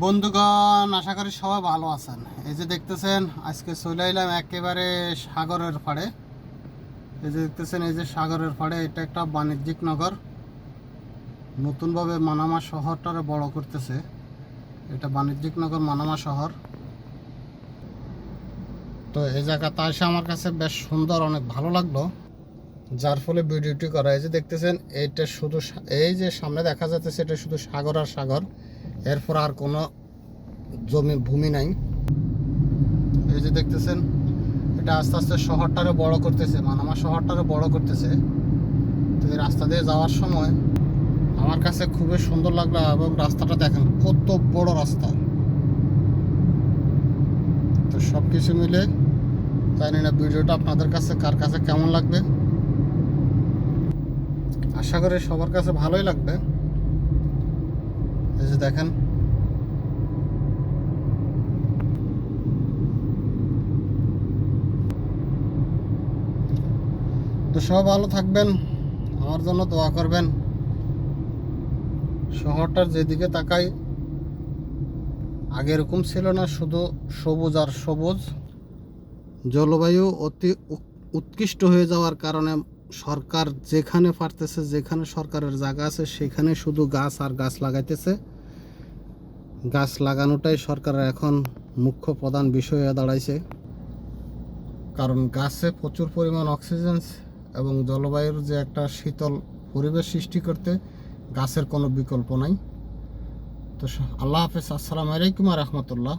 বন্ধুগণ, আশা করি সবাই ভালো আছেন। এই যে দেখতেছেন, আজকে চলে এলাম একেবারে সাগরের পাড়ে। এই যে দেখতেছেন, এই যে সাগরের পাড়ে, এটা একটা বাণিজ্যিক নগর। নতুনভাবে মানামা শহরটারে বড় করতেছে। এটা বাণিজ্যিক নগর, মানামা শহর। তো এই জায়গাটা এসে আমার কাছে বেশ সুন্দর, অনেক ভালো লাগল। যার ফলে ভিডিওটি করা এই যে দেখতেছেন, এইটা শুধু এই যে সামনে দেখা যাচ্ছে, সেটা শুধু সাগর আর সাগর। এরপর আর কোনো জমি, ভূমি নাই। এই যে দেখতেছেন, এটা আস্তে আস্তে শহরটারে বড় করতেছে। মানামা শহরটারে বড় করতেছে। তো এই রাস্তা দিয়ে যাওয়ার সময় আমার কাছে খুবই সুন্দর লাগল এবং রাস্তাটা দেখেন, কত বড় রাস্তা। তো সব কিছু মিলে জানি না ভিডিওটা আপনাদের কাছে, কার কাছে কেমন লাগবে। আশা করি সবার কাছে ভালোই লাগবে। দেখেন। তো সব ভালো থাকবেন, আমার জন্য দোয়া করবেন। শহরটার যেদিকে তাকাই, আগে এরকম ছিল না, শুধু সবুজ আর সবুজ। জলবায়ু অতি উৎকৃষ্ট হয়ে যাওয়ার কারণে সরকার যেখানে পারতেছে, যেখানে সরকারের জায়গা আছে, সেখানে শুধু গাছ আর গাছ লাগাইতেছে। গাছ লাগানোটাই সরকারের এখন মুখ্য প্রধান বিষয় হয়ে দাঁড়াইছে। কারণ গাছে প্রচুর পরিমাণ অক্সিজেন এবং জলবায়ুর যে একটা শীতল পরিবেশ সৃষ্টি করতে গাছের কোনো বিকল্প নাই। তো আল্লাহ হাফেজ, আসসালামু আলাইকুম রহমতুল্লাহ।